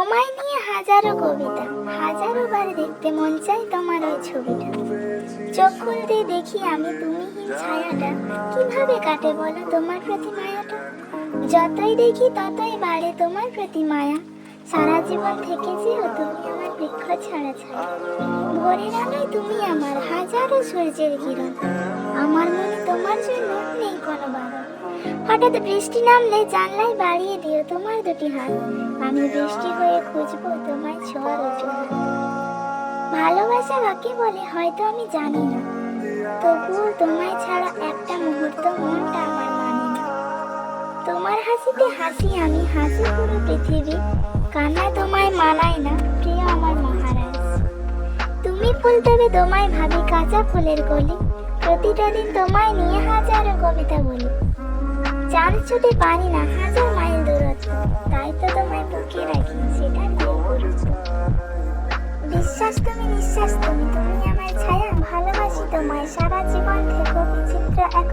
তোমায় নিয়ে হাজারো কবিতা, হাজারো বার দেখতে মন চাই তোমার ওই ছবিটা। চোখ খুলতে দেখি আমি তুমিহীন ছায়াটা, কীভাবে কাটে বলো তোমার প্রতি মায়াটা? যতই দেখি ততই বাড়ে তোমার প্রতি মায়া। সারা জীবন থেকেছিও তুমি আমার বৃক্ষ ছাড়া ছাড়া। ভোরের আলোয় তুমি আমার হাজারো সূর্যের কিরণ। আমার মনে তোমার জন্য নেই কোনো বারণ হঠাৎ বৃষ্টি নামলে জানলায় বাড়িয়ে দিও তোমার দুটি হাত। আমি বৃষ্টি হয়ে খুঁজবো তোমায় ছোঁয়ার ভালোবাসা বলে হয়তো আমি জানি না। তবুও তোমায় ছাড়া একটা মুহূর্ত মনটা আমার মানে না। তোমার হাসিতে হাসি, আমি হাসি পুরো পৃথিবী। কান্না তোমায় মানায় না, প্রিয় আমার মহারাজ। তুমি ফুল তবে তোমায় ভাবি, কাঁচা ফুলের কলি প্রতিটা দিন তোমায় নিয়ে হাজারো চাঁদ ছুটে পারি না, হাজার মাইল দূরত্ব। তাই তো তোমায় বুকে রাখি, সেটা বিশ্বাস তুমি, নিঃশ্বাস তুমি তুমি আমার ছায়া। ভালোবাসি তোমায়, সারা জীবন থেকে বিচিত্র এক